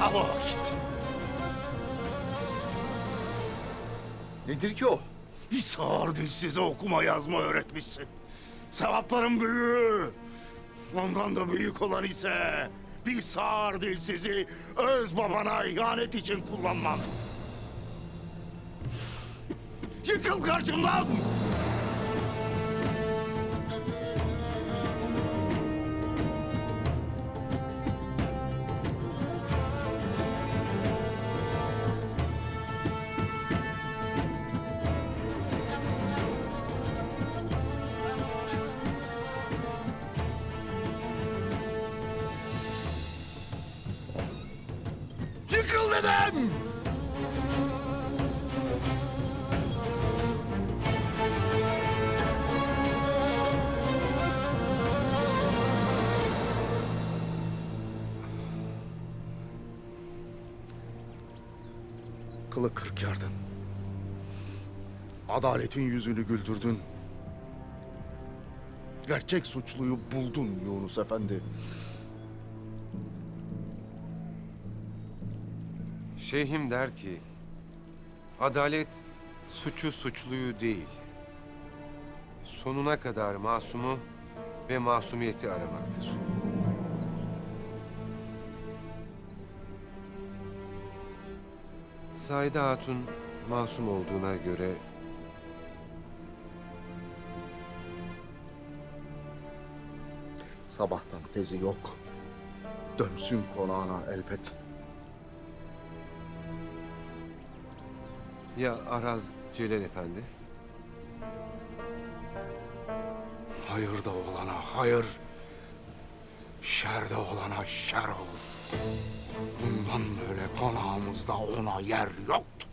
Al o vakit. Nedir ki o? Bir sağır dilsize okuma yazma öğretmişsin. Sevapların büyüğü. Ondan da büyük olan ise bir sağır dilsizi öz babana ihanet için kullanman. Yıkıl karşımdan! Yıkıl dedim! Kılı kırk yardın. Adaletin yüzünü güldürdün. Gerçek suçluyu buldun Yunus Efendi. Şeyhim der ki, adalet suçu suçluyu değil, sonuna kadar masumu ve masumiyeti aramaktır. Zahide Hatun masum olduğuna göre Sabahtan tezi yok. Dönsün konağına elbet. Ya Araz Celal Efendi? Hayırda olana hayır, şerde olana şer olur. Bundan böyle konağımızda ona yer yoktur.